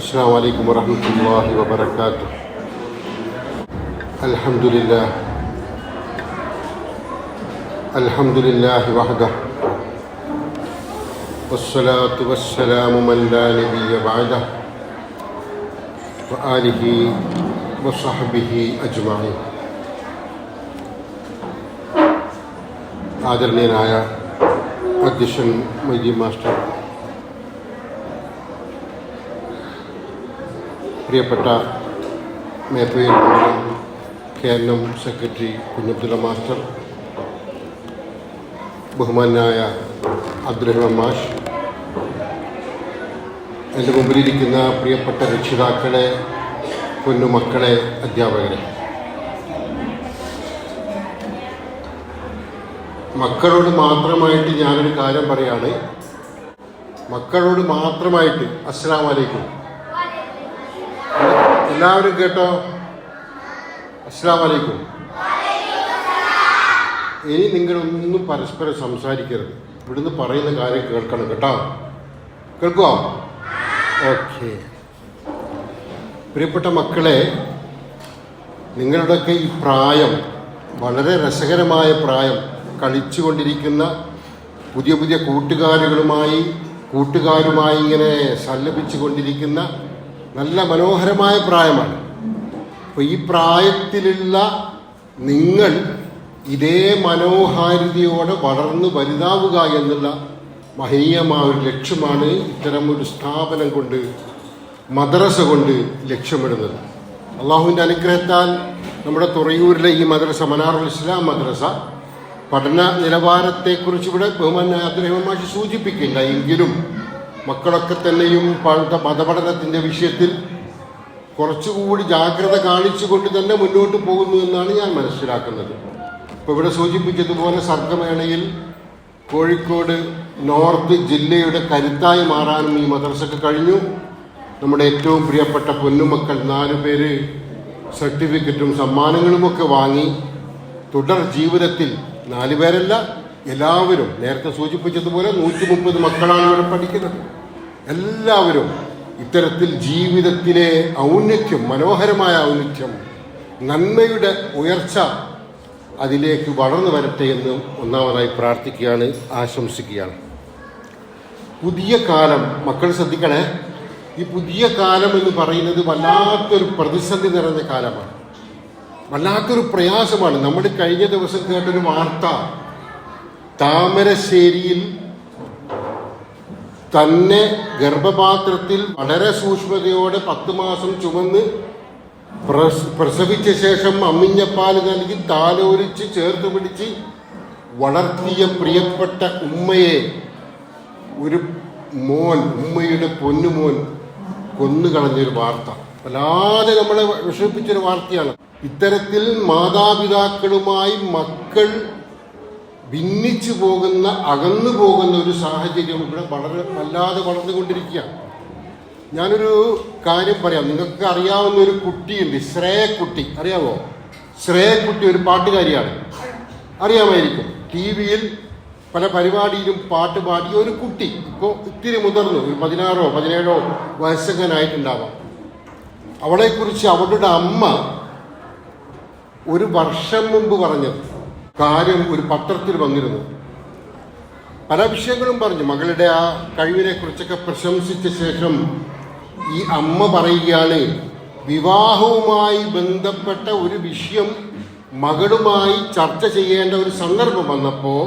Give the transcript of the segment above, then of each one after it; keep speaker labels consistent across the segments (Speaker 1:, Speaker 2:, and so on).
Speaker 1: السلام عليكم ورحمة الله وبركاته الحمد لله الحمد لله وحده والصلاة والسلام من لا نبي بعده وآله وصحبه أجمعين ആദരണീയനായ അധ്യക്ഷൻ മൈജി മാസ്റ്റർ പ്രിയപ്പെട്ട Meppayil K N M secretary Kunhabdulla master ബഹുമാനായ അബ്ദുറഹ്മാൻ മാഷ് എന്റെ മുമ്പിലിരിക്കുന്ന പ്രിയപ്പെട്ട രക്ഷിതാക്കളെ പൊന്നുമക്കളെ അധ്യാപകരെ. മക്കളോട് മാത്രമായിട്ട് ഞാനൊരു കാര്യം പറയാണ്. മക്കളോട് മാത്രമായിട്ട് വലൈക്കും എല്ലാവരും കേട്ടോ? അസ്സാം വലൈക്കും ഇനി നിങ്ങളൊന്നും പരസ്പരം സംസാരിക്കരുത്. ഇവിടുന്ന് പറയുന്ന കാര്യം കേൾക്കണം കേട്ടോ. കേൾക്കുമോ ഓക്കെ. പ്രിയപ്പെട്ട മക്കളെ നിങ്ങളുടെയൊക്കെ ഈ പ്രായം വളരെ രസകരമായ പ്രായം കളിച്ചുകൊണ്ടിരിക്കുന്ന പുതിയ പുതിയ കൂട്ടുകാരുകളുമായി കൂട്ടുകാരുമായി ഇങ്ങനെ സല്ലപിച്ചു കൊണ്ടിരിക്കുന്ന നല്ല മനോഹരമായ പ്രായമാണ്. അപ്പോൾ ഈ പ്രായത്തിലുള്ള നിങ്ങൾ ഇതേ മനോഹാരിതയോടെ വളർന്നു വലുതാവുക എന്നുള്ള മഹനീയമായ ഒരു ലക്ഷ്യമാണ് ഇത്തരം ഒരു സ്ഥാപനം കൊണ്ട് മദ്രസ കൊണ്ട് ലക്ഷ്യമിടുന്നത്. അള്ളാഹുവിന്റെ അനുഗ്രഹത്താൽ നമ്മുടെ തുറയൂരിലെ ഈ മദ്രസ മനാറുൽ ഇസ്ലാം മദ്രസ പഠന നിലവാരത്തെക്കുറിച്ച് ഇവിടെ ബഹുമാൻ അബ്ദുറഹ്മാൻ സൂചിപ്പിക്കില്ല എങ്കിലും മക്കളൊക്കെ തന്നെയും മതപഠനത്തിന്റെ വിഷയത്തിൽ കുറച്ചുകൂടി ജാഗ്രത കാണിച്ചുകൊണ്ട് തന്നെ മുന്നോട്ട് പോകുന്നു എന്നാണ് ഞാൻ മനസ്സിലാക്കുന്നത്. ഇപ്പോൾ ഇവിടെ സൂചിപ്പിച്ചതുപോലെ സർഗമേളയിൽ കോഴിക്കോട് നോർത്ത് ജില്ലയുടെ കരുത്തായി മാറാനും ഈ മദ്രസക്ക് കഴിഞ്ഞു. നമ്മുടെ ഏറ്റവും പ്രിയപ്പെട്ട പൊന്നുമക്കൾ നാലു പേര് സർട്ടിഫിക്കറ്റും സമ്മാനങ്ങളുമൊക്കെ വാങ്ങി. തുടർ ജീവിതത്തിൽ നാല് പേരല്ല എല്ലാവരും നേരത്തെ സൂചിപ്പിച്ചതുപോലെ നൂറ്റി മുപ്പത് മക്കളാണ് ഇവിടെ പഠിക്കുന്നത്. എല്ലാവരും ഇത്തരത്തിൽ ജീവിതത്തിലെ ഔന്നത്യം മനോഹരമായ ഔന്നത്യം നന്മയുടെ ഉയർച്ച അതിലേക്ക് വളർന്നു വരട്ടെ എന്ന് ഒന്നാമതായി പ്രാർത്ഥിക്കുകയാണ് ആശംസിക്കുകയാണ്. പുതിയ കാലം മക്കൾ ശ്രദ്ധിക്കണേ. ഈ പുതിയ കാലം എന്ന് പറയുന്നത് വല്ലാത്തൊരു പ്രതിസന്ധി നിറഞ്ഞ കാലമാണ്. വല്ലാത്തൊരു പ്രയാസമാണ്. നമ്മൾ കഴിഞ്ഞ ദിവസം കേട്ടൊരു വാർത്ത താമരശ്ശേരിയിൽ തന്നെ ഗർഭപാത്രത്തിൽ വളരെ സൂക്ഷ്മതയോടെ പത്ത് മാസം ചുമന്ന് പ്രസവിച്ച ശേഷം അമ്മിഞ്ഞപ്പാൽ നൽകി താലോലിച്ച് ചേർത്ത് പിടിച്ച് വളർത്തിയ പ്രിയപ്പെട്ട ഉമ്മയെ ഒരു മോൻ ഉമ്മയുടെ പൊന്നുമോൻ കൊന്നുകളഞ്ഞൊരു വാർത്ത. വല്ലാതെ നമ്മളെ വിഷമിപ്പിച്ചൊരു വാർത്തയാണ്. ഇത്തരത്തിൽ മാതാപിതാക്കളുമായി മക്കൾ ഭിന്നിച്ചു പോകുന്ന അകന്നു പോകുന്ന ഒരു സാഹചര്യം ഇവിടെ വളരെ വല്ലാതെ വളർന്നുകൊണ്ടിരിക്കുകയാണ്. ഞാനൊരു കാര്യം പറയാം. നിങ്ങൾക്ക് അറിയാവുന്ന ഒരു കുട്ടിയുണ്ട് ശ്രേയക്കുട്ടി. അറിയാമോ ശ്രേയക്കുട്ടി ഒരു പാട്ടുകാരിയാണ്. അറിയാമായിരിക്കും. ടി വിയിൽ പല പരിപാടിയിലും പാട്ട് പാടിയ ഒരു കുട്ടി. ഇപ്പോൾ ഇത്തിരി മുതിർന്നു. ഒരു പതിനാറോ പതിനേഴോ വയസ്സങ്ങനായിട്ടുണ്ടാവാം അവളെക്കുറിച്ച് അവളുടെ അമ്മ ഒരു വർഷം മുമ്പ് പറഞ്ഞത്. കാര്യം ഒരു പത്രത്തിൽ വന്നിരുന്നു. പല വിഷയങ്ങളും പറഞ്ഞു. മകളുടെ ആ കഴിവിനെ കുറിച്ചൊക്കെ പ്രശംസിച്ച ശേഷം ഈ അമ്മ പറയുകയാണ് വിവാഹവുമായി ബന്ധപ്പെട്ട ഒരു വിഷയം മകളുമായി ചർച്ച ചെയ്യേണ്ട ഒരു സന്ദർഭം വന്നപ്പോൾ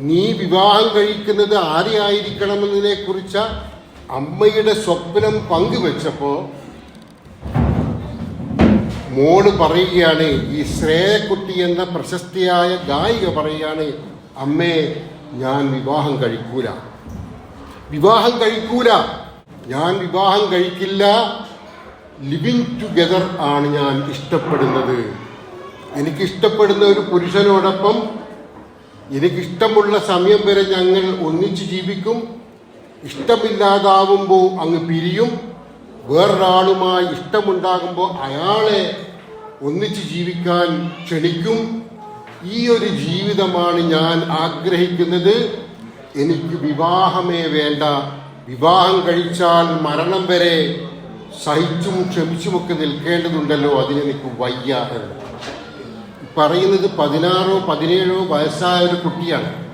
Speaker 1: നീ വിവാഹം കഴിക്കുന്നത് ആരെയായിരിക്കണമെന്നതിനെ കുറിച്ച അമ്മയുടെ സ്വപ്നം പങ്കുവെച്ചപ്പോൾ മോൾ പറയുകയാണ് ഈ ശ്രേയക്കുട്ടി എന്ന പ്രശസ്തിയായ ഗായിക പറയുകയാണ് അമ്മേ ഞാൻ വിവാഹം കഴിക്കൂല വിവാഹം കഴിക്കൂല. ഞാൻ വിവാഹം കഴിക്കില്ല. ലിവിങ് ടുഗദർ ആണ് ഞാൻ ഇഷ്ടപ്പെടുന്നത്. എനിക്കിഷ്ടപ്പെടുന്ന ഒരു പുരുഷനോടൊപ്പം എനിക്കിഷ്ടമുള്ള സമയം വരെ ഞങ്ങൾ ഒന്നിച്ച് ജീവിക്കും. ഇഷ്ടമില്ലാതാവുമ്പോൾ അങ്ങ് പിരിയും. വേറൊരാളുമായി ഇഷ്ടമുണ്ടാകുമ്പോൾ അയാളെ ഒന്നിച്ച് ജീവിക്കാൻ ക്ഷണിക്കും. ഈ ഒരു ജീവിതമാണ് ഞാൻ ആഗ്രഹിക്കുന്നത്. എനിക്ക് വിവാഹമേ വേണ്ട. വിവാഹം കഴിച്ചാൽ മരണം വരെ സഹിച്ചും ക്ഷമിച്ചുമൊക്കെ നിൽക്കേണ്ടതുണ്ടല്ലോ. അതിനെനിക്ക് എനിക്ക് വയ്യ എന്ന്. പറയുന്നത് പതിനാറോ പതിനേഴോ വയസ്സായ ഒരു കുട്ടിയാണ്.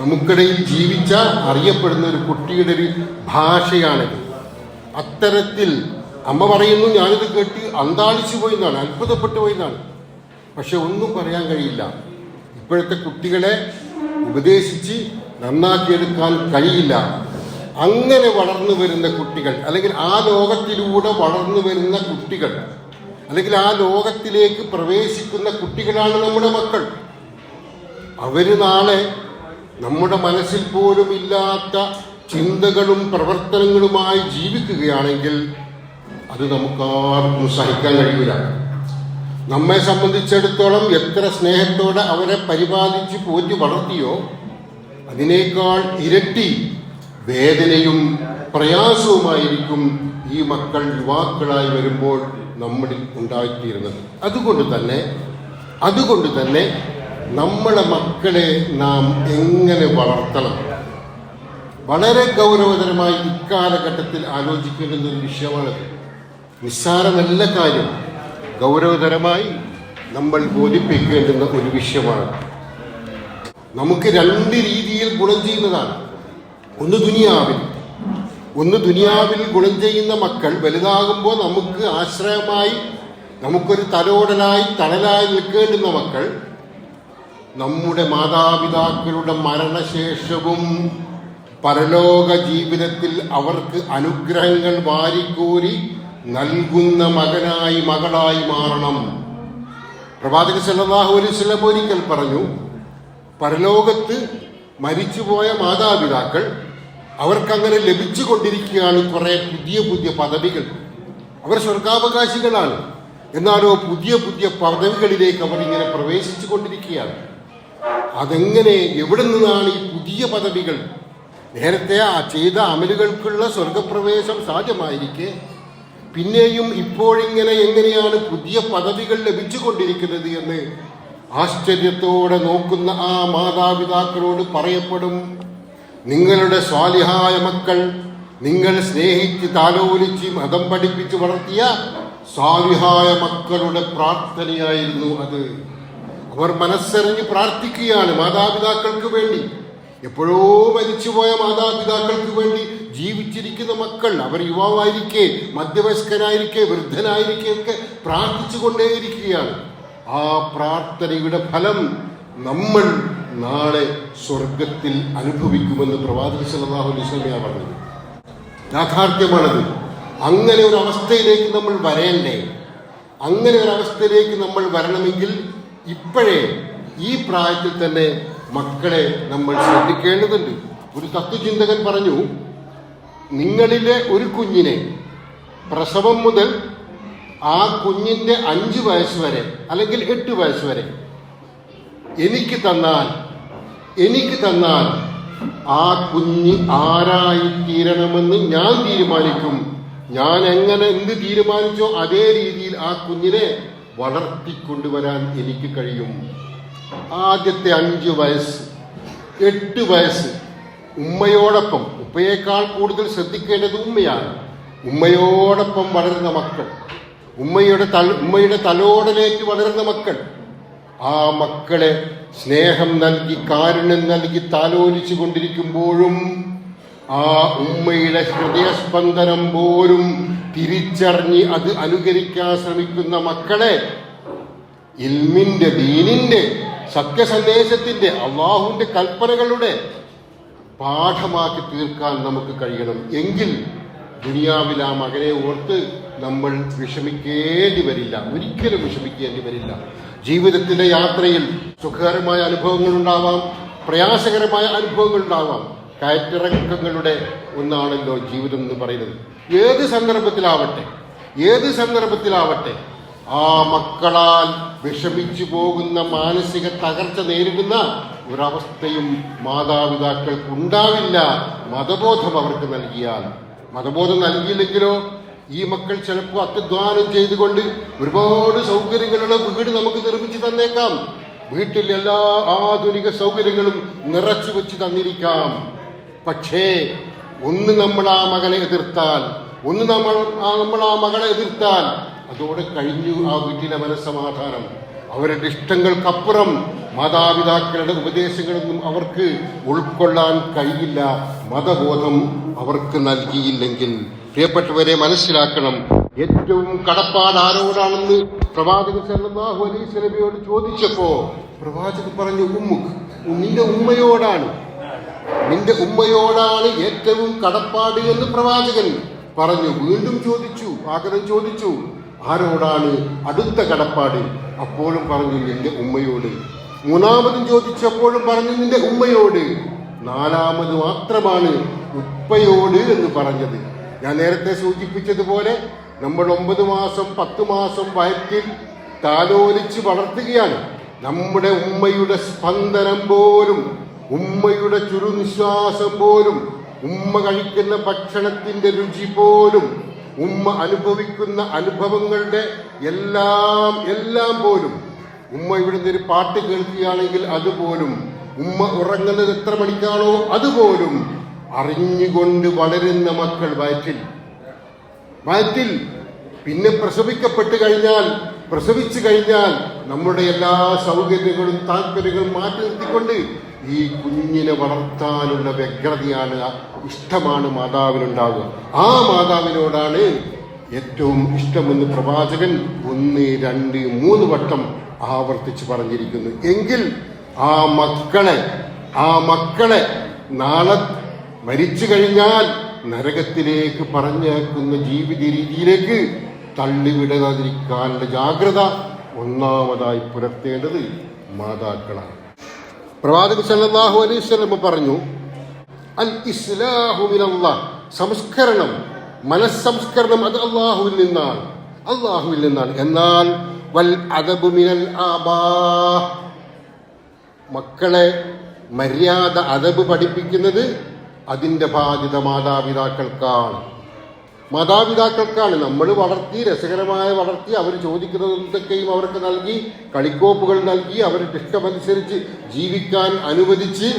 Speaker 1: നമുക്കിടയിൽ ജീവിച്ച അറിയപ്പെടുന്ന ഒരു കുട്ടിയുടെ ഒരു ഭാഷയാണിത്. അത്തരത്തിൽ അമ്മ പറയുന്നു ഞാനിത് കേട്ട് അന്താളിച്ചു പോയി എന്നാണ് അത്ഭുതപ്പെട്ടു പോയി എന്നാണ് പക്ഷെ ഒന്നും പറയാൻ കഴിയില്ല. ഇപ്പോഴത്തെ കുട്ടികളെ ഉപദേശിച്ച് നന്നാക്കിയെടുക്കാൻ കഴിയില്ല. അങ്ങനെ വളർന്നു വരുന്ന കുട്ടികൾ അല്ലെങ്കിൽ ആ ലോകത്തിലൂടെ വളർന്നു വരുന്ന കുട്ടികൾ അല്ലെങ്കിൽ ആ ലോകത്തിലേക്ക് പ്രവേശിക്കുന്ന കുട്ടികളാണ് നമ്മുടെ മക്കൾ. അവർ നാളെ നമ്മുടെ മനസ്സിൽ പോലും ഇല്ലാത്ത ചിന്തകളും പ്രവർത്തനങ്ങളുമായി ജീവിക്കുകയാണെങ്കിൽ അത് നമുക്കാർക്കും സഹിക്കാൻ കഴിയില്ല നമ്മെ സംബന്ധിച്ചിടത്തോളം എത്ര സ്നേഹത്തോടെ അവരെ പരിപാലിച്ച് പോറ്റി വളർത്തിയോ അതിനേക്കാൾ ഇരട്ടി വേദനയും പ്രയാസവുമായിരിക്കും ഈ മക്കൾ യുവാക്കളായി വരുമ്പോൾ നമ്മളിൽ ഉണ്ടായിത്തീരുന്നത്. അതുകൊണ്ട് തന്നെ അതുകൊണ്ട് തന്നെ നമ്മളെ മക്കളെ നാം എങ്ങനെ വളർത്തണം? വളരെ ഗൗരവതരമായി ഇക്കാലഘട്ടത്തിൽ ആലോചിക്കേണ്ടുന്ന ഒരു വിഷയമാണത്. നിസ്സാരമല്ല കാര്യം. ഗൗരവതരമായി നമ്മൾ ബോധിപ്പിക്കേണ്ടുന്ന ഒരു വിഷയമാണ്. നമുക്ക് രണ്ട് രീതിയിൽ ഗുണം ചെയ്യുന്നതാണ്. ഒന്ന് ദുനിയാവിൽ. ഒന്ന് ദുനിയാവിൽ ഗുണം ചെയ്യുന്ന മക്കൾ വലുതാകുമ്പോൾ നമുക്ക് ആശ്രയമായി നമുക്കൊരു തലോടനായി തണലായി നിൽക്കേണ്ടുന്ന മക്കൾ നമ്മുടെ മാതാപിതാക്കളുടെ മരണശേഷവും പരലോക ജീവിതത്തിൽ അവർക്ക് അനുഗ്രഹങ്ങൾ വാരിക്കോരി നൽകുന്ന മകനായി മകളായി മാറണം. പ്രവാചക സല്ലല്ലാഹു അലൈഹി വസല്ലം ഒരിക്കൽ പറഞ്ഞു പരലോകത്ത് മരിച്ചുപോയ മാതാപിതാക്കൾ അവർക്കങ്ങനെ ലഭിച്ചു ലഭിച്ചുകൊണ്ടിരിക്കുകയാണ് കുറെ പുതിയ പുതിയ പദവികൾ. അവർ സ്വർഗാവകാശികളാണ്. എന്നാലോ പുതിയ പുതിയ പദവികളിലേക്ക് അവർ ഇങ്ങനെ പ്രവേശിച്ചു കൊണ്ടിരിക്കുകയാണ് അതെങ്ങനെ? എവിടെ നിന്നാണ് ഈ പുതിയ പദവികൾ നേരത്തെ ആ ചെയ്ത അമലുകൾക്കുള്ള സ്വർഗപ്രവേശം സാധ്യമായിരിക്കെ. പിന്നെയും ഇപ്പോഴിങ്ങനെ എങ്ങനെയാണ് പുതിയ പദവികൾ ലഭിച്ചുകൊണ്ടിരിക്കുന്നത് എന്ന് ആശ്ചര്യത്തോടെ നോക്കുന്ന ആ മാതാപിതാക്കളോട് പറയപ്പെടും നിങ്ങളുടെ സ്വാലിഹായ മക്കൾ നിങ്ങൾ സ്നേഹിച്ച് താലോലിച്ച് മതം പഠിപ്പിച്ച് വളർത്തിയ സ്വാലിഹായ മക്കളുടെ പ്രാർത്ഥനയായിരുന്നു അത്. അവർ മനസ്സറിഞ്ഞ് പ്രാർത്ഥിക്കുകയാണ് മാതാപിതാക്കൾക്ക് വേണ്ടി. എപ്പോഴോ മരിച്ചുപോയ മാതാപിതാക്കൾക്ക് വേണ്ടി ജീവിച്ചിരിക്കുന്ന മക്കൾ അവർ യുവാവായിരിക്കെ മധ്യവയസ്കനായിരിക്കെ വൃദ്ധനായിരിക്കെ ഒക്കെ പ്രാർത്ഥിച്ചു കൊണ്ടേയിരിക്കുകയാണ് ആ പ്രാർത്ഥനയുടെ ഫലം നമ്മൾ നാളെ സ്വർഗത്തിൽ അനുഭവിക്കുമെന്ന് പ്രവാചക സല്ലല്ലാഹു അലൈഹി വസല്ലം പറഞ്ഞത്. യാഥാർത്ഥ്യമാണത്. അങ്ങനെ ഒരു അവസ്ഥയിലേക്ക് നമ്മൾ വരേണ്ടേ? അങ്ങനെ ഒരു അവസ്ഥയിലേക്ക് നമ്മൾ വരണമെങ്കിൽ ഇപ്പോഴേ ഈ പ്രായത്തിൽ തന്നെ മക്കളെ നമ്മൾ ശ്രദ്ധിക്കേണ്ടതുണ്ട്. ഒരു തത്വചിന്തകൻ പറഞ്ഞു നിങ്ങളിലെ ഒരു കുഞ്ഞിനെ പ്രസവം മുതൽ ആ കുഞ്ഞിന്റെ അഞ്ച് വയസ്സ് വരെ അല്ലെങ്കിൽ എട്ട് വയസ്സ് വരെ എനിക്ക് തന്നാൽ എനിക്ക് തന്നാൽ ആ കുഞ്ഞ് ആരായി തീരണമെന്ന് ഞാൻ തീരുമാനിക്കും. ഞാൻ എങ്ങനെ എന്ത് തീരുമാനിച്ചോ അതേ രീതിയിൽ ആ കുഞ്ഞിനെ വളർത്തിക്കൊണ്ടുവരാൻ എനിക്ക് കഴിയും. ആദ്യത്തെ അഞ്ച് വയസ്സ് എട്ട് വയസ്സ്. ഉമ്മയോടൊപ്പം ഉപ്പയേക്കാൾ കൂടുതൽ ശ്രദ്ധിക്കേണ്ടത് ഉമ്മയാണ്. ഉമ്മയോടൊപ്പം വളരുന്ന മക്കൾ ഉമ്മയുടെ തല ഉമ്മയുടെ തലോടലേക്ക് വളരുന്ന മക്കൾ. ആ മക്കളെ സ്നേഹം നൽകി കാരുണ്യം നൽകി താലോലിച്ചു കൊണ്ടിരിക്കുമ്പോഴും ആ ഉമ്മയുടെ ഹൃദയസ്പന്ദനം പോലും തിരിച്ചറിഞ്ഞ് അത് അനുകരിക്കാൻ ശ്രമിക്കുന്ന മക്കളെ ഇൽമിന്റെ ദീനിന്റെ സത്യസന്ദേശത്തിന്റെ അള്ളാഹുവിന്റെ കൽപ്പനകളുടെ പാഠമാക്കി തീർക്കാൻ നമുക്ക് കഴിയണം. എങ്കിൽ ദുനിയാവിൽ ആ മകനെ ഓർത്ത് നമ്മൾ വിഷമിക്കേണ്ടി വരില്ല. ഒരിക്കലും വിഷമിക്കേണ്ടി വരില്ല. ജീവിതത്തിന്റെ യാത്രയിൽ സുഖകരമായ അനുഭവങ്ങൾ ഉണ്ടാവാം പ്രയാസകരമായ അനുഭവങ്ങൾ ഉണ്ടാവാം. കയറ്റിറക്കങ്ങളുടെ ഒന്നാണല്ലോ ജീവിതം എന്ന് പറയുന്നത്. ഏത് സന്ദർഭത്തിലാവട്ടെ? ഏത് സന്ദർഭത്തിലാവട്ടെ? ആ മക്കളാൽ വിഷമിച്ചു പോകുന്ന മാനസിക തകർച്ച നേരിടുന്ന ഒരവസ്ഥയും മാതാപിതാക്കൾക്ക് ഉണ്ടാവില്ല മതബോധം അവർക്ക് നൽകിയാൽ. മതബോധം നൽകിയില്ലെങ്കിലോ ഈ മക്കൾ ചിലപ്പോൾ അത്യധ്വാനം ചെയ്തുകൊണ്ട് ഒരുപാട് സൗകര്യങ്ങളുള്ള വീട് നമുക്ക് നിർമ്മിച്ചു തന്നേക്കാം. വീട്ടിൽ എല്ലാ ആധുനിക സൗകര്യങ്ങളും നിറച്ചു വെച്ച് തന്നിരിക്കാം. പക്ഷേ ഒന്ന് നമ്മൾ ആ മകനെ എതിർത്താൽ ഒന്ന് നമ്മൾ നമ്മൾ ആ മകളെ എതിർത്താൽ അതോടെ കഴിഞ്ഞു ആ വീട്ടിലെ മനസ്സമാധാനം. അവരുടെ ഇഷ്ടങ്ങൾക്കപ്പുറം മാതാപിതാക്കളുടെ ഉപദേശങ്ങളൊന്നും അവർക്ക് ഉൾക്കൊള്ളാൻ കഴിയില്ല. മതബോധം അവർക്ക് നൽകിയില്ലെങ്കിൽ. പ്രിയപ്പെട്ടവരെ മനസ്സിലാക്കണം. ഏറ്റവും കടപ്പാട് ആരോടാണെന്ന് പ്രവാചകൻ സല്ലല്ലാഹു അലൈഹി സ്വലമിയോട് ചോദിച്ചപ്പോ പ്രവാചകൻ പറഞ്ഞു ഉമ്മുക്ക് നിന്റെ ഉമ്മയോടാണ്. നിന്റെ ഉമ്മയോടാണ് ഏറ്റവും കടപ്പാട് എന്ന് പ്രവാചകൻ പറഞ്ഞു. വീണ്ടും ചോദിച്ചു ആഗ്രഹം ചോദിച്ചു. ആരോടാണ് അടുത്ത കടപ്പാട്? അപ്പോഴും പറഞ്ഞു നിന്റെ ഉമ്മയോട്. മൂന്നാമതും ചോദിച്ചപ്പോഴും പറഞ്ഞു നിന്റെ ഉമ്മയോട്. നാലാമത് മാത്രമാണ് ഉപ്പയോട് എന്ന് പറഞ്ഞത്. ഞാൻ നേരത്തെ സൂചിപ്പിച്ചതുപോലെ നമ്മൾ ഒമ്പത് മാസം പത്ത് മാസം വയറ്റിൽ താലോലിച്ച് വളർത്തുകയാണ്. നമ്മുടെ ഉമ്മയുടെ സ്പന്ദനം പോലും ഉമ്മയുടെ ചുരുനിശ്വാസം പോലും ഉമ്മ കഴിക്കുന്ന ഭക്ഷണത്തിന്റെ രുചി പോലും ഉമ്മ അനുഭവിക്കുന്ന അനുഭവങ്ങളുടെ എല്ലാം എല്ലാം പോലും. ഉമ്മ ഇവിടുന്ന് ഒരു പാട്ട് കേൾക്കുകയാണെങ്കിൽ അതുപോലും. ഉമ്മ ഉറങ്ങുന്നത് എത്ര മണിക്കാണോ അതുപോലും. അറിഞ്ഞുകൊണ്ട് വളരുന്ന മക്കൾ വയറ്റിൽ. വയറ്റിൽ പിന്നെ പ്രസവിക്കപ്പെട്ട് കഴിഞ്ഞാൽ പ്രസവിച്ചു കഴിഞ്ഞാൽ നമ്മുടെ എല്ലാ സൗകര്യങ്ങളും താല്പര്യങ്ങളും മാറ്റി നിർത്തിക്കൊണ്ട് ഈ കുഞ്ഞിനെ വളർത്താനുള്ള വ്യഗ്രതയാണ് ഇഷ്ടമാണ് മാതാവിനുണ്ടാവുക. ആ മാതാവിനോടാണ് ഏറ്റവും ഇഷ്ടമെന്ന് പ്രവാചകൻ ഒന്ന് രണ്ട് മൂന്ന് വട്ടം ആവർത്തിച്ച് പറഞ്ഞിരിക്കുന്നു. എങ്കിൽ ആ മക്കളെ ആ മക്കളെ നാളെ മരിച്ചു കഴിഞ്ഞാൽ നരകത്തിലേക്ക് പറഞ്ഞേക്കുന്ന ജീവിത രീതിയിലേക്ക് തള്ളിവിടാതിരിക്കാനുള്ള ജാഗ്രത ഒന്നാമതായി പുലർത്തേണ്ടത് മാതാക്കളാണ്. പ്രവാചക സല്ലാഹു അലൈഹി വസല്ലം പറഞ്ഞു അൽ ഇസ്ലാഹു സംസ്കരണം മനസ്സംസ്കരണം അത് അള്ളാഹുവിൽ നിന്നാണ്. അള്ളാഹുവിൽ നിന്നാണ്. എന്നാൽ വൽ അദബു മിനൽ ആബാ. മക്കളെ മര്യാദ അതബ് പഠിപ്പിക്കുന്നത് അതിന്റെ ബാധ്യത മാതാപിതാക്കൾക്കാണ്. മാതാപിതാക്കൾക്കാണ് നമ്മൾ വളർത്തി രസകരമായ വളർത്തി അവർ ചോദിക്കുന്നതൊക്കെയും അവർക്ക് നൽകി കളിക്കോപ്പുകൾ നൽകി അവരുടെ ഇഷ്ടമനുസരിച്ച് ജീവിക്കാൻ അനുവദിച്ച്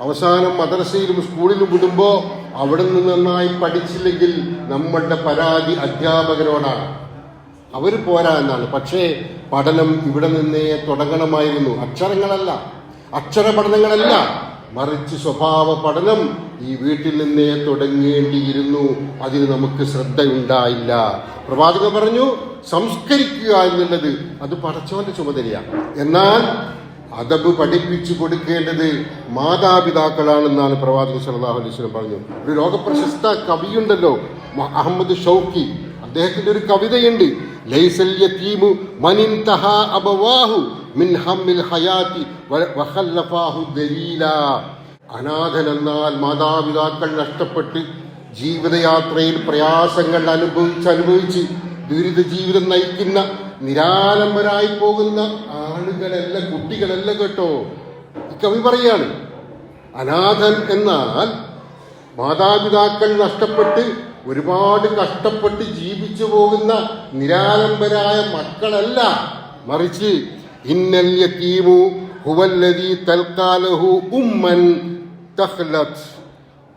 Speaker 1: അവസാനം മദ്രസയിലും സ്കൂളിലും വിടുമ്പോൾ അവിടെ നിന്ന് നന്നായി പഠിച്ചില്ലെങ്കിൽ നമ്മളുടെ പരാതി അധ്യാപകരോടാണ്. അവർ പോരാ എന്നാണ്. പക്ഷേ പഠനം ഇവിടെ നിന്നേ തുടങ്ങണമായിരുന്നു. അക്ഷരങ്ങളല്ല. അക്ഷര പഠനങ്ങളല്ല മറിച്ച് സ്വഭാവ പഠനം ഈ വീട്ടിൽ നിന്നേ തുടങ്ങേണ്ടിയിരുന്നു. അതിന് നമുക്ക് ശ്രദ്ധയുണ്ടായില്ല. പ്രവാചകൻ പറഞ്ഞു സംസ്കരിക്കുക എന്നുള്ളത് അത് പടച്ചവന്റെ ചുമതലയാണ് എന്നാൽ അതബ് പഠിപ്പിച്ചു കൊടുക്കേണ്ടത് മാതാപിതാക്കളാണെന്നാണ് പ്രവാചകൻ സല്ലല്ലാഹു അലൈഹി പറഞ്ഞു. ഒരു ലോകപ്രശസ്ത കവിയുണ്ടല്ലോ അഹമ്മദ് ഷൗക്കി. അദ്ദേഹത്തിന്റെ ഒരു കവിതയുണ്ട് ലൈസൽ യതീമു മനിൻതഹ അബവാഹു. മിൻ ഹമ്മിൽ ഹയാത്തി വ- വഖല്ലഫാഹു ദലീലാ. അനാഥൻ എന്നാൽ മാതാപിതാക്കൾ നഷ്ടപ്പെട്ട് ജീവിതയാത്രയിൽ പ്രയാസങ്ങൾ അനുഭവിച്ച് അനുഭവിച്ച് ദുരിത ജീവിതം നയിക്കുന്ന നിരാലംബരായി പോകുന്ന ആളുകളല്ല കുട്ടികളല്ല കേട്ടോ. കവി പറയാണ് അനാഥൻ എന്നാൽ മാതാപിതാക്കൾ നഷ്ടപ്പെട്ട് ഒരുപാട് കഷ്ടപ്പെട്ട് ജീവിച്ചു പോകുന്ന നിരാലംബരായ മക്കളല്ല. മറിച്ച് ഇന്നൽ യതീമു ഹുവല്ലദീ തൽക്കാലഹു ഉമ്മൻ തഖ്ലത്.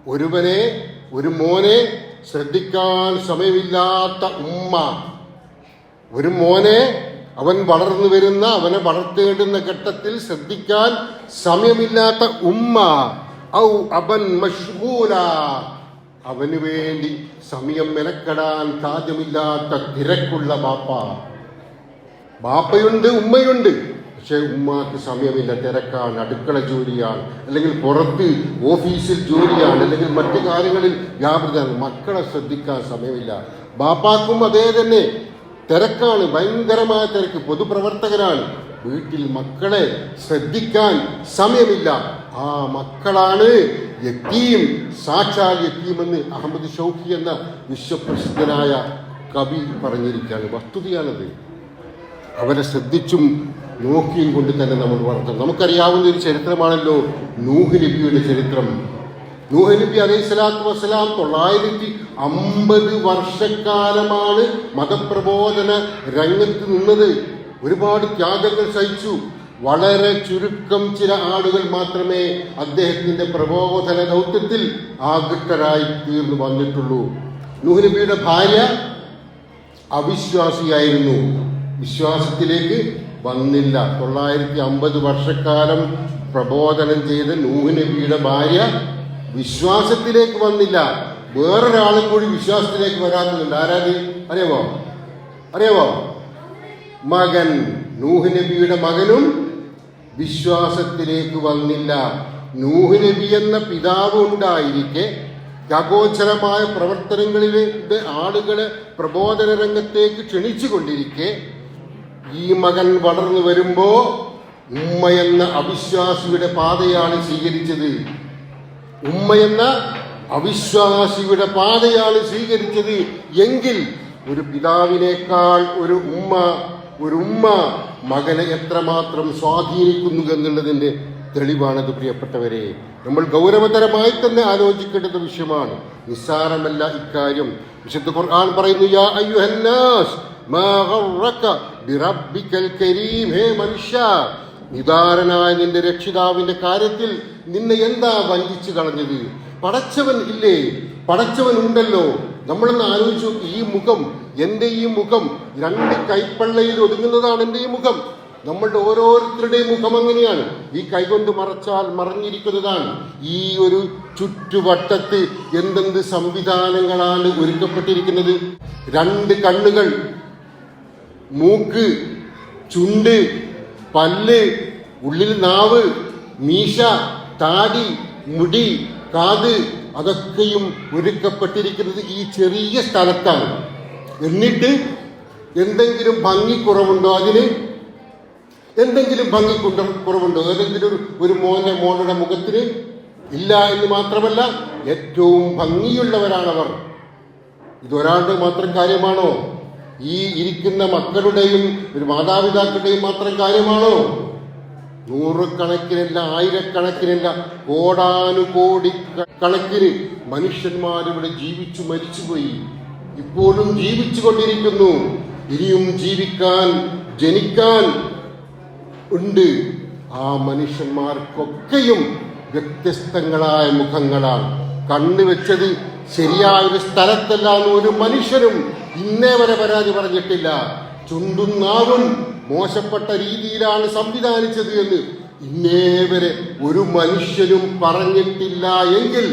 Speaker 1: ഒരുവനെ ഒരു മോനെ ശ്രദ്ധിക്കാൻ സമയമില്ലാത്ത ഉമ്മ. ഒരു മോനെ അവൻ വളർന്നു വരുന്ന അവനെ വളർത്തേണ്ടുന്ന ഘട്ടത്തിൽ ശ്രദ്ധിക്കാൻ സമയമില്ലാത്ത ഉമ്മ. ഔ അബൻ മഷ്മൂല അവന് വേണ്ടി സമയം മെനക്കെടാൻ സാധ്യമില്ലാത്ത തിരക്കുള്ള ബാപ്പ. ബാപ്പയുണ്ട് ഉമ്മയുണ്ട്. പക്ഷെ ഉമ്മാക്ക് സമയമില്ല തിരക്കാണ് അടുക്കള ജോലിയാണ് അല്ലെങ്കിൽ പുറത്ത് ഓഫീസിൽ ജോലിയാണ് അല്ലെങ്കിൽ മറ്റു കാര്യങ്ങളിൽ വ്യാപൃതമാണ് മക്കളെ ശ്രദ്ധിക്കാൻ സമയമില്ല. ബാപ്പാക്കും അതേ തന്നെ. തിരക്കാണ് ഭയങ്കരമായ തിരക്ക്. പൊതുപ്രവർത്തകനാണ് വീട്ടിൽ മക്കളെ ശ്രദ്ധിക്കാൻ സമയമില്ല. ആ മക്കളാണ് യത്തീം സാക്ഷാൽ യക്കീമെന്ന് അഹമ്മദ് ഷൗഖി എന്ന വിശ്വപ്രസിദ്ധനായ കവി പറഞ്ഞിരിക്കുകയാണ്. വസ്തുതയാണത്. അവരെ ശ്രദ്ധിച്ചും നോക്കിയും കൊണ്ട് തന്നെ നമ്മൾ വളർത്തണം. നമുക്കറിയാവുന്ന ഒരു ചരിത്രമാണല്ലോ നൂഹ് നബിയുടെ ചരിത്രം. നൂഹ് നബി അലൈഹി സ്വലാത്തു വസ്സലാം തൊള്ളായിരത്തി അമ്പത് വർഷക്കാലമാണ് മതപ്രബോധന രംഗത്ത് നിന്നത്. ഒരുപാട് ത്യാഗങ്ങൾ സഹിച്ചു. വളരെ ചുരുക്കം ചില ആളുകൾ മാത്രമേ അദ്ദേഹത്തിന്റെ പ്രബോധന ദൗത്യത്തിൽ ആകൃഷ്ടരായി തീർന്നു വന്നിട്ടുള്ളൂ. നൂഹ് നബിയുടെ ഭാര്യ അവിശ്വാസിയായിരുന്നു. വിശ്വാസത്തിലേക്ക് വന്നില്ല. തൊള്ളായിരത്തി അമ്പത് വർഷക്കാലം പ്രബോധനം ചെയ്ത നൂഹ് നബിയുടെ ഭാര്യ വിശ്വാസത്തിലേക്ക് വന്നില്ല. വേറൊരാളും കൂടി വിശ്വാസത്തിലേക്ക് വരാത്തതുണ്ട്. ആരാത് അറിയാമോ അറിയാമോ മകൻ. നൂഹ് നബിയുടെ മകനും വിശ്വാസത്തിലേക്ക് വന്നില്ല. നൂഹ് നബി എന്ന പിതാവ് ഉണ്ടായിരിക്കെ യാഗോചരമായ പ്രവർത്തനങ്ങളിലെ ആളുകളെ പ്രബോധന രംഗത്തേക്ക് ക്ഷണിച്ചുകൊണ്ടിരിക്കെ ഈ മകൻ വളർന്നു വരുമ്പോ ഉമ്മ എന്ന അവിശ്വാസിയുടെ പാതയാണ് സ്വീകരിച്ചത്. ഉമ്മ എന്ന അവിശ്വാസിയുടെ പാതയാണ് സ്വീകരിച്ചത്. എങ്കിൽ ഒരു പിതാവിനേക്കാൾ ഒരു ഉമ്മ ഒരു ഉമ്മ മകനെ എത്രമാത്രം സ്വാധീനിക്കുന്നു എന്നുള്ളതിന്റെ തെളിവാണത് പ്രിയപ്പെട്ടവരെ. നമ്മൾ ഗൗരവതരമായി തന്നെ ആലോചിക്കേണ്ടത് വിഷയമാണ്. നിസ്സാരമല്ല ഇക്കാര്യം. വിശുദ്ധ ഖുർആൻ പറയുന്നു യാ അയ്യുഹന്നാസ് ഹേ മനുഷ്യ നിദാരനായ നിന്റെ രക്ഷിതാവിന്റെ കാര്യത്തിൽ നിന്നെ എന്താ വഞ്ചിച്ചു കളഞ്ഞത്? പടച്ചവൻ ഇല്ലേ? പടച്ചവൻ ഉണ്ടല്ലോ. നമ്മളൊന്ന് ആലോചിച്ചു ഈ മുഖം എന്റെ ഈ മുഖം രണ്ട് കൈപ്പള്ളയിൽ ഒതുങ്ങുന്നതാണ് എന്റെ ഈ മുഖം. നമ്മളുടെ ഓരോരുത്തരുടെയും മുഖം അങ്ങനെയാണ്. ഈ കൈകൊണ്ട് മറച്ചാൽ മറഞ്ഞിരിക്കുന്നതാണ്. ഈ ഒരു ചുറ്റുവട്ടത്ത് എന്തെന്ത് സംവിധാനങ്ങളാണ് ഒരുക്കപ്പെട്ടിരിക്കുന്നത്? രണ്ട് കണ്ണുകൾ മൂക്ക് ചുണ്ട് പല്ല് ഉള്ളിൽ നാവ് മീശ താടി മുടി കാത് അതൊക്കെയും ഒരുക്കപ്പെട്ടിരിക്കുന്നത് ഈ ചെറിയ സ്ഥലത്താണ്. എന്നിട്ട് എന്തെങ്കിലും ഭംഗി കുറവുണ്ടോ അതിന്? എന്തെങ്കിലും ഭംഗി കുറവുണ്ടോ? ഏതെങ്കിലും ഒരു ഒരു മോനെ മോളുടെ മുഖത്തിന്? ഇല്ല എന്ന് മാത്രമല്ല ഏറ്റവും ഭംഗിയുള്ളവരാണവർ. ഇതൊരാളുടെ മാത്രം കാര്യമാണോ? ഈ ഇരിക്കുന്ന മക്കളുടെയും ഒരു മാതാപിതാക്കളുടെയും മാത്രം കാര്യമാണോ? നൂറുകണക്കിനല്ല ആയിരക്കണക്കിനല്ല കോടാനുകോടി കണക്കിന് മനുഷ്യന്മാരിവിടെ ജീവിച്ചു മരിച്ചുപോയി. ഇപ്പോഴും ജീവിച്ചു കൊണ്ടിരിക്കുന്നു. ഇനിയും ജീവിക്കാൻ ജനിക്കാൻ ഉണ്ട്. ആ മനുഷ്യന്മാർക്കൊക്കെയും വ്യത്യസ്തങ്ങളായ മുഖങ്ങളാണ്. കണ്ണു വെച്ചത് ശരിയായ ഒരു സ്ഥലത്തല്ല എന്ന് ഒരു മനുഷ്യനും ഇന്നേ വരെ പരാതി പറഞ്ഞിട്ടില്ല. ചുണ്ടും നാവും മോശപ്പെട്ട രീതിയിലാണ് സംവിധാനിച്ചത് എന്ന് ഇന്നേ വരെ ഒരു മനുഷ്യനും പറഞ്ഞിട്ടില്ല എങ്കിൽ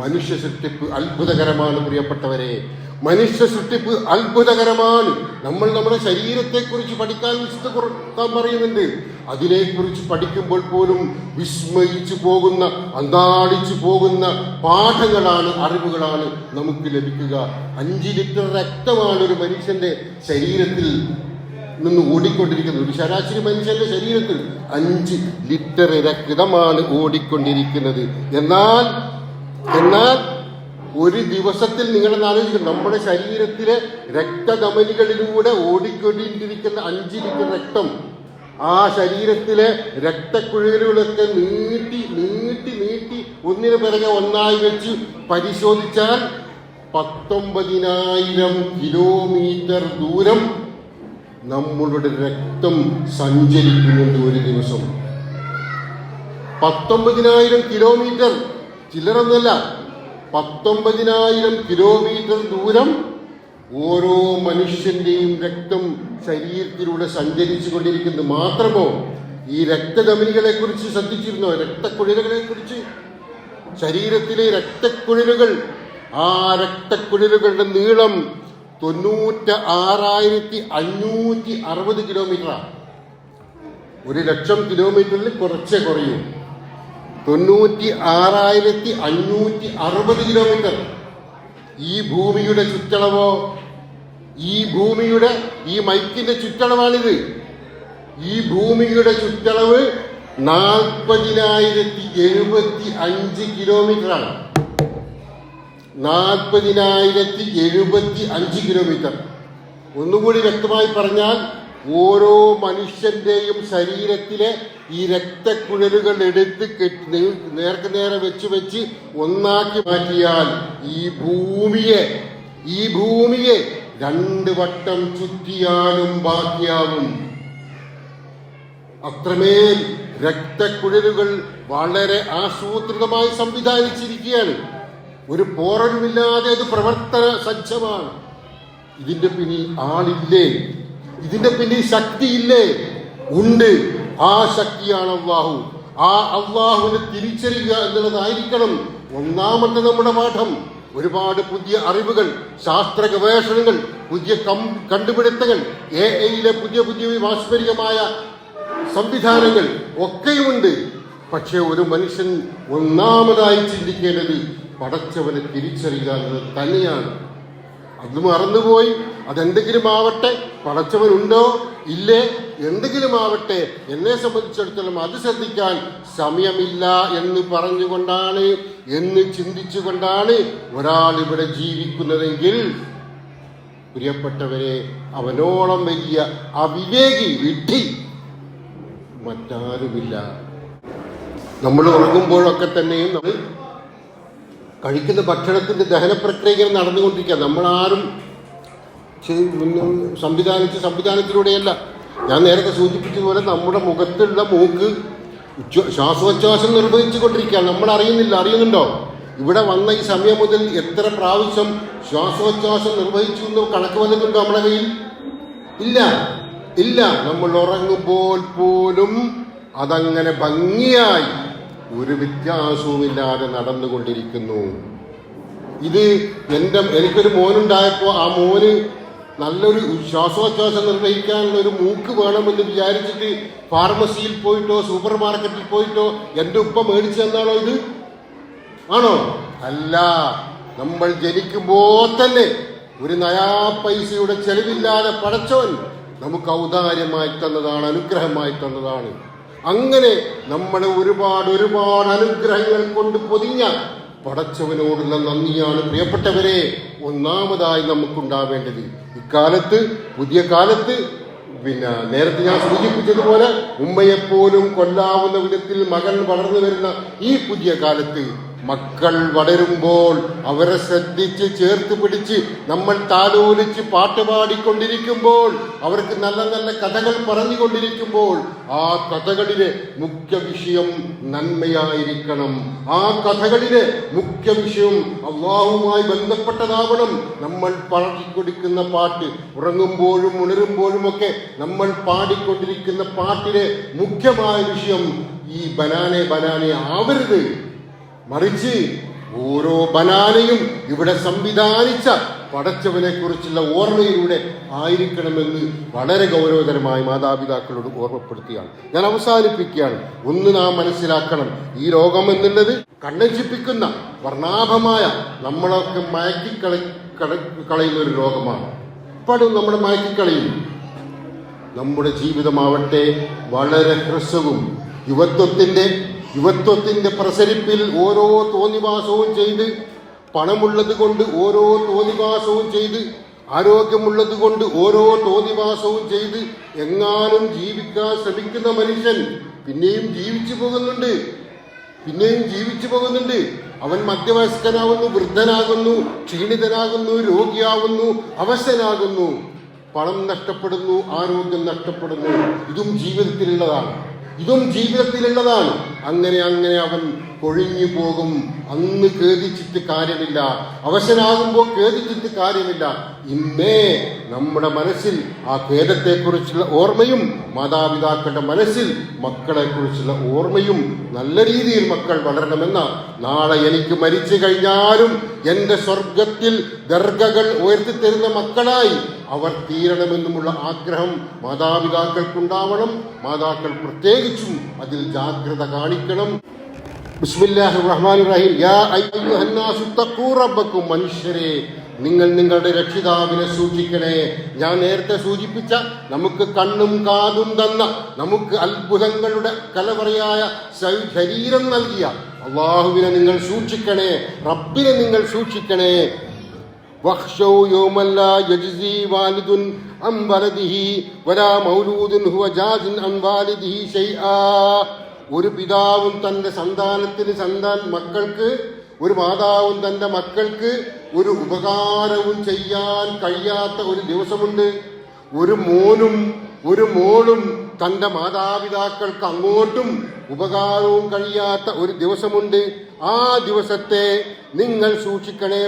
Speaker 1: മനുഷ്യ സൃഷ്ടിപ്പ് അത്ഭുതകരമാണ് പ്രിയപ്പെട്ടവരെ. മനുഷ്യ സൃഷ്ടിപ്പ് അത്ഭുതകരമാണ്. നമ്മൾ നമ്മുടെ ശരീരത്തെക്കുറിച്ച് പഠിക്കാൻ വിശുദ്ധ പറയുന്നുണ്ട് പറയുന്നുണ്ട്. അതിനെക്കുറിച്ച് പഠിക്കുമ്പോൾ പോലും വിസ്മയിച്ചു പോകുന്ന അന്താടിച്ചു പോകുന്ന പാഠങ്ങളാണ് അറിവുകളാണ് നമുക്ക് ലഭിക്കുക. അഞ്ച് ലിറ്റർ രക്തമാണ് ഒരു മനുഷ്യന്റെ ശരീരത്തിൽ നിന്ന് ഓടിക്കൊണ്ടിരിക്കുന്നത്. ഒരു ശരാശരി മനുഷ്യന്റെ ശരീരത്തിൽ അഞ്ച് ലിറ്റർ രക്തമാണ് ഓടിക്കൊണ്ടിരിക്കുന്നത്. എന്നാൽ എന്നാൽ ഒരു ദിവസത്തിൽ നിങ്ങളെന്ന് ആലോചിക്കണം നമ്മുടെ ശരീരത്തിലെ രക്തധമനികളിലൂടെ ഓടിക്കൊണ്ടിരിക്കുന്ന അഞ്ച് ലിറ്റർ രക്തം ആ ശരീരത്തിലെ രക്തക്കുഴലുകളൊക്കെ നീട്ടി നീട്ടി നീട്ടി ഒന്നിനു പിറകെ ഒന്നായി വെച്ച് പരിശോധിച്ചാൽ പത്തൊമ്പതിനായിരം കിലോമീറ്റർ ദൂരം നമ്മളുടെ രക്തം സഞ്ചരിക്കുന്നുണ്ട് ഒരു ദിവസം. പത്തൊമ്പതിനായിരം കിലോമീറ്റർ ചില്ലറൊന്നുമല്ല. പത്തൊമ്പതിനായിരം കിലോമീറ്റർ ദൂരം ഓരോ മനുഷ്യന്റെയും രക്തം ശരീരത്തിലൂടെ സഞ്ചരിച്ചു കൊണ്ടിരിക്കുന്നു മാത്രമോ ഈ രക്തധമനികളെ കുറിച്ച് ശ്രദ്ധിച്ചിരുന്നോ? രക്തക്കുഴലുകളെ കുറിച്ച് ശരീരത്തിലെ രക്തക്കുഴലുകൾ ആ രക്തക്കുഴലുകളുടെ നീളം തൊണ്ണൂറ്റ ആറായിരത്തി അഞ്ഞൂറ്റി അറുപത് കിലോമീറ്ററാണ് ഒരു ലക്ഷം കിലോമീറ്ററിൽ കുറച്ചേ കുറയൂ തൊണ്ണൂറ്റി ആറായിരത്തി അഞ്ഞൂറ്റി അറുപത് കിലോമീറ്റർ. ഈ ഭൂമിയുടെ ചുറ്റളവോ ഈ ഭൂമിയുടെ ഈ മൈക്കിന്റെ ചുറ്റളവാണിത്. ഈ ഭൂമിയുടെ ചുറ്റളവ് നാൽപ്പതിനായിരത്തി എഴുപത്തി അഞ്ച് കിലോമീറ്ററാണ്. നാൽപ്പതിനായിരത്തി എഴുപത്തി അഞ്ച് കിലോമീറ്റർ. ഒന്നുകൂടി വ്യക്തമായി പറഞ്ഞാൽ ഓരോ മനുഷ്യന്റെയും ശരീരത്തിലെ ഈ രക്തക്കുഴലുകൾ എടുത്ത് കെട്ടി നേർക്ക് നേരെ വെച്ച് വെച്ച് ഒന്നാക്കി മാറ്റിയാൽ ഈ ഭൂമിയെ ഈ ഭൂമിയെ രണ്ട് വട്ടം ചുറ്റിയാലും ബാക്കിയാവും അത്രമേൽ രക്തക്കുഴലുകൾ വളരെ ആസൂത്രിതമായി സംവിധാനിച്ചിരിക്കുകയാണ്. ഒരു പോറലുമില്ലാതെ അത് പ്രവർത്തന സജ്ജമാണ്. ഇതിന്റെ പിന്നിൽ ആളില്ലേ? ഇതിന്റെ പിന്നിൽ ശക്തിയില്ലേ? ഉണ്ട്. ആ ശക്തിയാണ് അള്ളാഹു. ആ അള്ളാഹുവിനെ തിരിച്ചറിയുക എന്നുള്ളതായിരിക്കണം ഒന്നാമത്തെ നമ്മുടെ പാഠം. ഒരുപാട് പുതിയ അറിവുകൾ ശാസ്ത്ര ഗവേഷണങ്ങൾ പുതിയ കണ്ടുപിടുത്തങ്ങൾ എ ഐയിലെ പുതിയ പുതിയ വാസ്പരികമായ സംവിധാനങ്ങൾ ഒക്കെയുമുണ്ട് പക്ഷെ ഒരു മനുഷ്യൻ ഒന്നാമതായി ചിന്തിക്കേണ്ടത് പടച്ചവനെ തിരിച്ചറിയുക എന്നത് തന്നെയാണ്. അത് മറന്നുപോയി. അതെന്തെങ്കിലും ആവട്ടെ? പടച്ചവനുണ്ടോ? ഇല്ലേ? എന്തെങ്കിലും ആവട്ടെ? എന്നെ സംബന്ധിച്ചിടത്തോളം അത് ശ്രദ്ധിക്കാൻ സമയമില്ല എന്ന് പറഞ്ഞുകൊണ്ടാണ് എന്ന് ചിന്തിച്ചുകൊണ്ടാണ് ഒരാൾ ഇവിടെ ജീവിക്കുന്നതെങ്കിൽ പ്രിയപ്പെട്ടവരെ അവനോളം വലിയ അവിവേകി വിഡ്ഢി മറ്റാരുമില്ല. നമ്മൾ ഉറങ്ങുമ്പോഴൊക്കെ തന്നെയും നമ്മൾ കഴിക്കുന്ന ഭക്ഷണത്തിന്റെ ദഹന പ്രക്രിയ ഇങ്ങനെ നടന്നുകൊണ്ടിരിക്കുക നമ്മളാരും സംവിധാനിച്ച് സംവിധാനത്തിലൂടെയല്ല. ഞാൻ നേരത്തെ സൂചിപ്പിച്ചതുപോലെ നമ്മുടെ മുഖത്തുള്ള മൂക്ക് ശ്വാസോച്ഛ്വാസം നിർവഹിച്ചു കൊണ്ടിരിക്കുകയാണ് നമ്മൾ അറിയുന്നില്ല അറിയുന്നുണ്ടോ? ഇവിടെ വന്ന ഈ സമയം മുതൽ എത്ര പ്രാവശ്യം ശ്വാസോച്ഛ്വാസം നിർവഹിച്ചു എന്ന് കണക്ക് വന്നിട്ടുണ്ടോ നമ്മുടെ കയ്യിൽ? ഇല്ല. ഇല്ല. നമ്മൾ ഉറങ്ങുമ്പോൾ പോലും അതങ്ങനെ ഭംഗിയായി ഒരു വ്യത്യാസവുമില്ലാതെ നടന്നുകൊണ്ടിരിക്കുന്നു. ഇത് എന്റെ എനിക്കൊരു മോനുണ്ടായപ്പോൾ ആ മോന് നല്ലൊരു ശ്വാസോച്ഛ്വാസം നിർവഹിക്കാനുള്ള ഒരു മൂക്ക് വേണമെന്ന് വിചാരിച്ചിട്ട് ഫാർമസിയിൽ പോയിട്ടോ സൂപ്പർ മാർക്കറ്റിൽ പോയിട്ടോ എന്റെ ഉപ്പ മേടിച്ചു തന്നാണോ ഇത്? ആണോ? അല്ല നമ്മൾ ജനിക്കുമ്പോൾ തന്നെ ഒരു നയാ പൈസയുടെ ചെലവില്ലാതെ പടച്ചവൻ നമുക്ക് ഔദാര്യമായി തന്നതാണ് അനുഗ്രഹമായി തന്നതാണ്. അങ്ങനെ നമ്മളെ ഒരുപാട് ഒരുപാട് അനുഗ്രഹങ്ങൾ കൊണ്ട് പൊതിഞ്ഞ പടച്ചവനോടുള്ള നന്ദിയാണ് പ്രിയപ്പെട്ടവരെ. ഒന്നാമതായി നമുക്കുണ്ടാവേണ്ടത് ഇക്കാലത്ത് പുതിയ കാലത്ത് പിന്നെ നേരത്തെ ഞാൻ സൂചിപ്പിച്ചതുപോലെ ഉമ്മയെപ്പോലും കൊല്ലാവുന്ന വിധത്തിൽ മകൻ വളർന്നു വരുന്ന ഈ പുതിയ കാലത്ത് മക്കൾ വളരുമ്പോൾ അവരെ ശ്രദ്ധിച്ച് ചേർത്ത് പിടിച്ച് നമ്മൾ താലോലിച്ച് പാട്ട് പാടിക്കൊണ്ടിരിക്കുമ്പോൾ അവർക്ക് നല്ല നല്ല കഥകൾ പറഞ്ഞുകൊണ്ടിരിക്കുമ്പോൾ ആ കഥകളിലെ മുഖ്യ വിഷയം നന്മയായിരിക്കണം. ആ കഥകളിലെ മുഖ്യ വിഷയം അള്ളാഹുമായി ബന്ധപ്പെട്ടതാവണം. നമ്മൾ പാടിക്കൊടുക്കുന്ന പാട്ട് ഉറങ്ങുമ്പോഴും ഉണരുമ്പോഴും ഒക്കെ നമ്മൾ പാടിക്കൊണ്ടിരിക്കുന്ന പാട്ടിലെ മുഖ്യമായ വിഷയം ഈ ബനാനെ ബനാനെ ആവരുത്. മറിച്ച് ഓരോ ബനാനയും ഇവിടെ സംവിധാനിച്ച പടച്ചവനെ കുറിച്ചുള്ള ഓർമ്മയിലൂടെ ആയിരിക്കണമെന്ന് വളരെ ഗൗരവതരമായി മാതാപിതാക്കളോട് ഓർമ്മപ്പെടുത്തുകയാണ്. ഞാൻ അവസാനിപ്പിക്കുകയാണ്. ഒന്ന് നാം മനസ്സിലാക്കണം. ഈ രോഗം എന്നുള്ളത് കണ്ണഞ്ചിപ്പിക്കുന്ന വർണാഭമായ നമ്മളൊക്കെ മയക്കിക്കളി കള- കളയുന്ന ഒരു രോഗമാണ് പടും നമ്മുടെ മയക്കിക്കളിയും നമ്മുടെ ജീവിതമാവട്ടെ വളരെ ഹ്രസ്വവും യുവത്വത്തിന്റെ യുവത്വത്തിന്റെ പ്രസരിപ്പിൽ ഓരോ തോന്നിവാസവും ചെയ്ത് പണമുള്ളത് കൊണ്ട് ഓരോ തോന്നിവാസവും ചെയ്ത് ആരോഗ്യമുള്ളത് കൊണ്ട് ഓരോ തോന്നിവാസവും ചെയ്ത് എങ്ങാനും ജീവിക്കാൻ ശ്രമിക്കുന്ന മനുഷ്യൻ പിന്നെയും ജീവിച്ചു പോകുന്നുണ്ട്. പിന്നെയും ജീവിച്ചു പോകുന്നുണ്ട്. അവൻ മധ്യവയസ്കനാകുന്നു വൃദ്ധനാകുന്നു ക്ഷീണിതനാകുന്നു രോഗിയാകുന്നു അവശനാകുന്നു. പണം നഷ്ടപ്പെടുന്നു ആരോഗ്യം നഷ്ടപ്പെടുന്നു. ഇതും ജീവിതത്തിലുള്ളതാണ്. ഇതും ജീവിതത്തിലുള്ളതാണ്. അങ്ങനെ അങ്ങനെ അവൻ കൊഴിഞ്ഞു പോകും. അന്ന് കേദിച്ചിട്ട് കാര്യമില്ല. അവശനാകുമ്പോൾ കേദിച്ചിട്ട് കാര്യമില്ല. ഇന്നേ നമ്മുടെ മനസ്സിൽ ആ ഖേദത്തെക്കുറിച്ചുള്ള ഓർമ്മയും മാതാപിതാക്കളുടെ മനസ്സിൽ മക്കളെക്കുറിച്ചുള്ള ഓർമ്മയും നല്ല രീതിയിൽ മക്കൾ വളരണമെന്ന നാളെ എനിക്ക് മരിച്ചു കഴിഞ്ഞാലും എന്റെ സ്വർഗത്തിൽ ദർഗകൾ ഉയർത്തിത്തരുന്ന മക്കളായി അവർ തീരണമെന്നുമുള്ള ആഗ്രഹം മാതാപിതാക്കൾക്കുണ്ടാവണം. മാതാക്കൾ പ്രത്യേകിച്ചും അതിൽ ജാഗ്രത കാണിക്കണം. ബിസ്മില്ലാഹി റഹ്മാൻ റഹീം. യാ അയ്യുഹന്നാസു തഖൂ റബ്ബക്കും മനുഷ്യരെ. നിങ്ങൾ നിങ്ങളുടെ രക്ഷിതാവിനെ സൂക്ഷിക്കണേ ഞാൻ നേരത്തെ സൂചിപ്പിച്ച നമുക്ക് കണ്ണും കാതും തന്ന നമുക്ക് അത്ഭുതങ്ങളുടെ കലവറയായ ശ- ശരീരം നൽകിയ അള്ളാഹുവിനെ നിങ്ങൾ സൂക്ഷിക്കണേ റബ്ബിനെ നിങ്ങൾ സൂക്ഷിക്കണേ واخشوا يوما لا يجزي والد عن ولده ولا مولود هو جاز عن والده شيئا ഒരു പിതാവും തന്റെ സന്താനത്തിന് സന്താൻ മക്കൾക്ക് ഒരു മാതാവും തന്റെ മക്കൾക്ക് ഒരു ഉപകാരവും ചെയ്യാൻ കഴിയാത്ത ഒരു ദിവസമുണ്ട്. ഒരു മോനും ഒരു മോളും തന്റെ മാതാപിതാക്കൾക്ക് അങ്ങോട്ടും ഉപകാരവും കഴിയാത്ത ഒരു ദിവസമുണ്ട്. ആ ദിവസത്തെ നിങ്ങൾ സൂക്ഷിക്കണേ.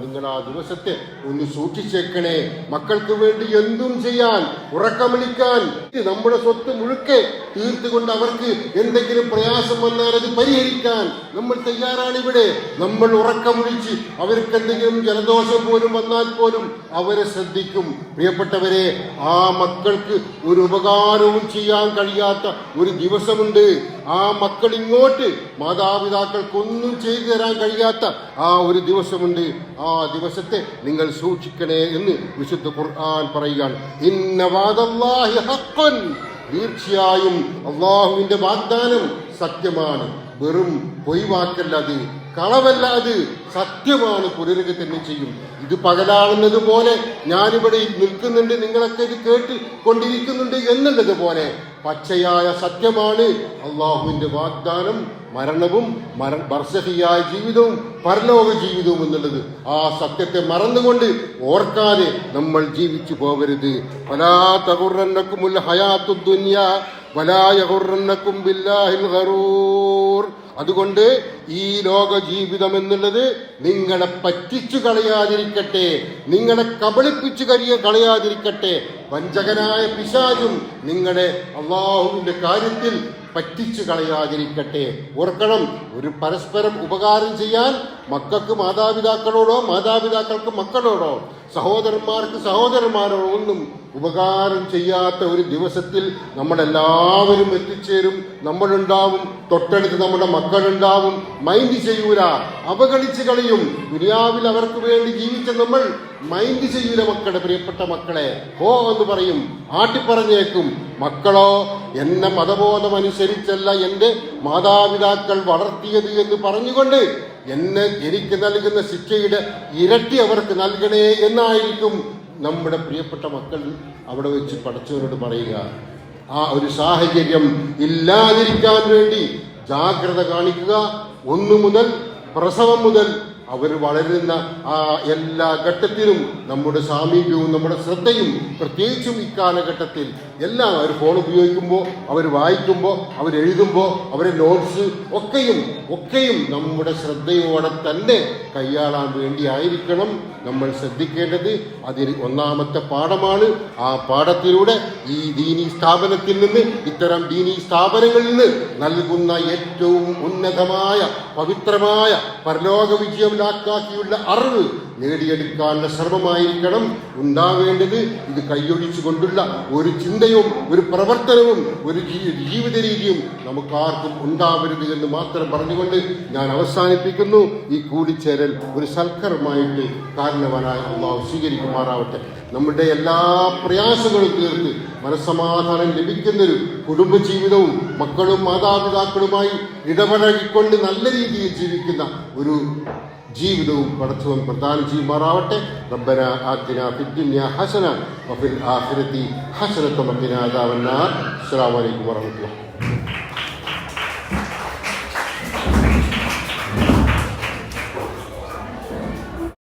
Speaker 1: നിങ്ങൾ ആ ദിവസത്തെ ഒന്ന് സൂക്ഷിച്ചേക്കണേ. മക്കൾക്ക് വേണ്ടി എന്തും ചെയ്യാൻ ഉറക്കമിളിക്കാൻ നമ്മുടെ സ്വത്ത് മുഴുക്കെ തീർത്തുകൊണ്ട് അവർക്ക് എന്തെങ്കിലും പ്രയാസം വന്നാൽ അത് പരിഹരിക്കാൻ നമ്മൾ തയ്യാറാണ് ഇവിടെ നമ്മൾ ഉറക്കമൊഴിച്ച് അവർക്ക് എന്തെങ്കിലും ജലദോഷം പോലും വന്നാൽ പോലും അവരെ ശ്രദ്ധിക്കും. പ്രിയപ്പെട്ടവരെ ആ മക്കൾക്ക് ഒരു ഉപകാരവും ചെയ്യാൻ കഴിയാത്ത ഒരു ദിവസമുണ്ട്. ആ മക്കൾ ഇങ്ങോട്ട് മാതാപിതാക്കൾക്കൊന്നും ചെയ്തു തരാൻ കഴിയാത്ത ആ ഒരു ദിവസമുണ്ട്. ആ ദിവസത്തെ നിങ്ങൾ സൂക്ഷിക്കണേ എന്ന് വിശുദ്ധ ഖുർആൻ പറയുകയാണ്. തീർച്ചയായും അള്ളാഹുവിന്റെ വാഗ്ദാനം സത്യമാണ്. വെറും പൊയ്വാക്കല്ലാതെ കളവല്ലാതെ സത്യമാണ് പുലരുക തന്നെ ചെയ്യും. ഇത് പകലാകുന്നത് പോലെ ഞാനിവിടെ നിൽക്കുന്നുണ്ട് നിങ്ങളൊക്കെ ഇത് കേട്ട് കൊണ്ടിരിക്കുന്നുണ്ട് എന്നുള്ളത് പോലെ പച്ചയായ സത്യമാണ്. അള്ളാഹുവിന്റെ വാഗ്ദാനം മരണവും മര ബർസഹിയായ ജീവിതവും പരലോക ജീവിതവും എന്നുള്ളത്. ആ സത്യത്തെ മറന്നുകൊണ്ട് ഓർക്കാതെ നമ്മൾ ജീവിച്ചു പോകരുത്. പലാ തകുറന്നക്കുമുൽ ഹയാത്തു ദുനിയ വലായകുറന്നക്കും ബില്ലാഹിൽ ഗറൂർ. അതുകൊണ്ട് ഈ ലോക ജീവിതം എന്നുള്ളത് നിങ്ങളെ പറ്റിച്ചു കളയാതിരിക്കട്ടെ നിങ്ങളെ കബളിപ്പിച്ചു കരിയ കളയാതിരിക്കട്ടെ. വഞ്ചകനായ പിശാചും നിങ്ങളെ അള്ളാഹുവിന്റെ കാര്യത്തിൽ പറ്റിച്ചു കളയാതിരിക്കട്ടെ. ഓർക്കണം ഒരു പരസ്പരം ഉപകാരം ചെയ്യാൻ മക്കൾക്ക് മാതാപിതാക്കളോടോ മാതാപിതാക്കൾക്ക് മക്കളോടോ സഹോദരന്മാർക്ക് സഹോദരന്മാരോടോ ഒന്നും ഉപകാരം ചെയ്യാത്ത ഒരു ദിവസത്തിൽ നമ്മളെല്ലാവരും എത്തിച്ചേരും. നമ്മളുണ്ടാവും തൊട്ടടുത്ത് നമ്മുടെ മക്കളുണ്ടാവും. മൈൻഡ് ചെയ്യൂല അവഗണിച്ച് കളയും. ദുനിയാവിൽ അവർക്ക് വേണ്ടി ജീവിച്ച നമ്മൾ മൈൻഡ് ചെയ്യൂല മക്കളുടെ പ്രിയപ്പെട്ട മക്കളെ. ഓ എന്ന് പറയും. ആട്ടിപ്പറഞ്ഞേക്കും മക്കളോ എന്നെ മതബോധം അനുസരിച്ചല്ല എന്റെ മാതാപിതാക്കൾ വളർത്തിയത് എന്ന് പറഞ്ഞുകൊണ്ട് എന്നെ എനിക്ക് നൽകുന്ന ശിക്ഷയുടെ ഇരട്ടി അവർക്ക് നൽകണേ എന്നായിരിക്കും നമ്മുടെ പ്രിയപ്പെട്ട മക്കൾ അവിടെ വെച്ച് പഠിച്ചവരോട് പറയുക. ആ ഒരു സാഹചര്യം ഇല്ലാതിരിക്കാൻ വേണ്ടി ജാഗ്രത കാണിക്കുക. ഒന്നു മുതൽ പ്രസവം മുതൽ അവർ വളരുന്ന ആ എല്ലാ ഘട്ടത്തിലും നമ്മുടെ സാമീപ്യവും നമ്മുടെ ശ്രദ്ധയും പ്രത്യേകിച്ചും ഇക്കാലഘട്ടത്തിൽ എല്ലാം അവർ ഫോൺ ഉപയോഗിക്കുമ്പോൾ അവർ വായിക്കുമ്പോൾ അവരെഴുതുമ്പോൾ അവരെ നോട്ട്സ് ഒക്കെയും ഒക്കെയും നമ്മുടെ ശ്രദ്ധയോടെ തന്നെ കൈയാളാൻ വേണ്ടിയായിരിക്കണം നമ്മൾ ശ്രദ്ധിക്കേണ്ടത്. അതിൽ ഒന്നാമത്തെ പാഠമാണ്. ആ പാഠത്തിലൂടെ ഈ ദീനി സ്ഥാപനത്തിൽ നിന്ന് ഇത്തരം ദീനി സ്ഥാപനങ്ങളിൽ നിന്ന് നൽകുന്ന ഏറ്റവും ഉന്നതമായ പവിത്രമായ പരലോക വിജയം ലാക്കാക്കിയുള്ള അറിവ് നേടിയെടുക്കാനുള്ള ശ്രമമായിരിക്കണം. ഉണ്ടാവേണ്ടത് ഇത് കൈയൊഴിച്ചു കൊണ്ടുള്ള ഒരു ചിന്തയും ഒരു പ്രവർത്തനവും ഒരു ജീവിത രീതിയും നമുക്കാർക്കും ഉണ്ടാവരുത് എന്ന് മാത്രം പറഞ്ഞുകൊണ്ട് ഞാൻ അവസാനിപ്പിക്കുന്നു. ഈ കൂടിച്ചേരൽ ഒരു സൽക്കരമായിട്ട് കാരണവനായ അള്ളാഹു സ്വീകരിക്കുമാറാവട്ടെ. നമ്മുടെ എല്ലാ പ്രയാസങ്ങളും തീർത്ത് മനസ്സമാധാനം ലഭിക്കുന്നൊരു കുടുംബജീവിതവും മക്കളും മാതാപിതാക്കളുമായി ഇടപഴകിക്കൊണ്ട് നല്ല രീതിയിൽ ജീവിക്കുന്ന ഒരു ജീവിതവും പടച്ചവൻ പ്രദാനം ചെയ്യുമാറാവട്ടെ റബ്ബന ആത്തിന ഫിദ്ദുനിയ ഹസന വഫിൽ ആഖിറതി ഹസനത വഖിന അദാബന്നാർ. അസ്സലാമു അലൈക്കും